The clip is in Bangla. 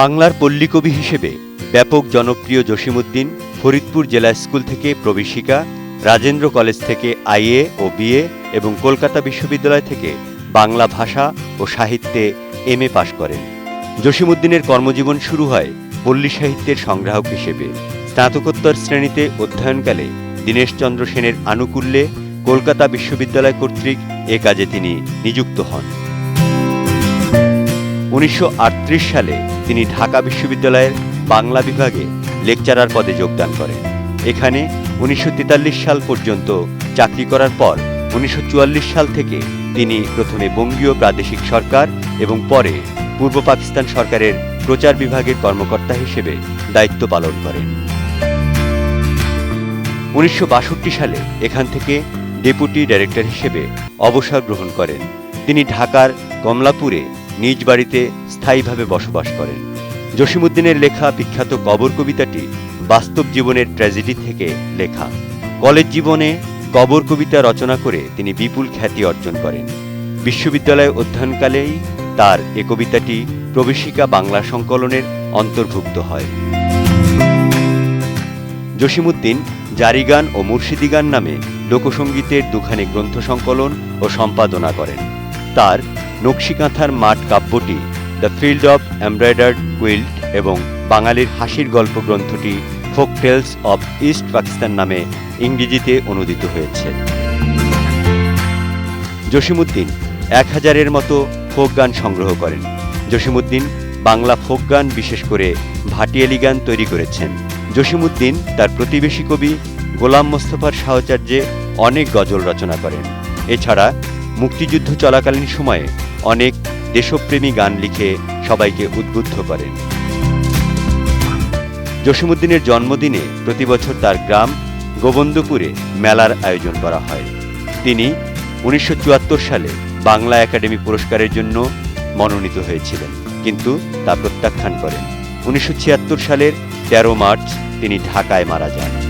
বাংলার পল্লীকবি হিসেবে ব্যাপক জনপ্রিয় জসিমউদ্দিন ফরিদপুর জেলা স্কুল থেকে প্রবেশিকা, রাজেন্দ্র কলেজ থেকে আইএ ও বিএ এবং কলকাতা বিশ্ববিদ্যালয় থেকে বাংলা ভাষা ও সাহিত্যে এম এ পাশ করেন। জসিমউদ্দিনের কর্মজীবন শুরু হয় পল্লী সাহিত্যের সংগ্রাহক হিসেবে। স্নাতকোত্তর শ্রেণীতে অধ্যয়নকালে দীনেশচন্দ্র সেনের আনুকূল্যে কলকাতা বিশ্ববিদ্যালয় কর্তৃক এ কাজে তিনি নিযুক্ত হন। উনিশশো আটত্রিশ সালে তিনি ঢাকা বিশ্ববিদ্যালয়ের বাংলা বিভাগে লেকচারার পদে যোগদান করেন। এখানে উনিশশো তেতাল্লিশ সাল পর্যন্ত চাকরি করার পর উনিশশো চুয়াল্লিশ সাল থেকে তিনি প্রথমে বঙ্গীয় প্রাদেশিক সরকার এবং পরে পূর্ব পাকিস্তান সরকারের প্রচার বিভাগের কর্মকর্তা হিসেবে দায়িত্ব পালন করেন। উনিশশো বাষট্টি সালে এখান থেকে ডেপুটি ডাইরেক্টর হিসেবে অবসর গ্রহণ করেন। তিনি ঢাকার কমলাপুরে নিজ বাড়িতে স্থায়ীভাবে বসবাস করেন। জসিমউদ্দিনের লেখা বিখ্যাত কবর কবিতাটি বাস্তব জীবনের ট্র্যাজেডি থেকে লেখা। কলেজ জীবনে কবর কবিতা রচনা করে তিনি বিপুল খ্যাতি অর্জন করেন। বিশ্ববিদ্যালয়ে অধ্যয়নকালেই তার এ কবিতাটি প্রবেশিকা বাংলা সংকলনের অন্তর্ভুক্ত হয়। জসিমউদ্দিন জারিগান ও মুর্শিদিগান নামে লোকসঙ্গীতের দুখানি গ্রন্থ সংকলন ও সম্পাদনা করেন। তার নকশিকাঁথার মাঠ কাব্যটি the field of embroidered quilt এবং বাঙালির হাসির গল্প গ্রন্থটি folk tales of east Pakistan নামে ইংরেজিতে অনুদিত হয়েছে। জসিমউদ্দিন এক হাজারের মতো ফোক গান সংগ্রহ করেন। জসিমউদ্দিন বাংলা ফোক গান বিশেষ করে ভাটিয়ালি গান তৈরি করেছেন। জসিমউদ্দিন তার প্রতিবেশী কবি গোলাম মোস্তফার সাহচর্যে অনেক গজল রচনা করেন। এছাড়া মুক্তিযুদ্ধ চলাকালীন সময়ে অনেক দেশপ্রেমী গান লিখে সবাইকে উদ্বুদ্ধ করেন। জসিমউদ্দিনের জন্মদিনে প্রতি বছর তার গ্রাম গোবন্দপুরে মেলার আয়োজন করা হয়। তিনি উনিশশো চুয়াত্তর সালে বাংলা একাডেমি পুরস্কারের জন্য মনোনীত হয়েছিলেন, কিন্তু তা প্রত্যাখ্যান করেন। উনিশশো ছিয়াত্তর সালের তেরো মার্চ তিনি ঢাকায় মারা যান।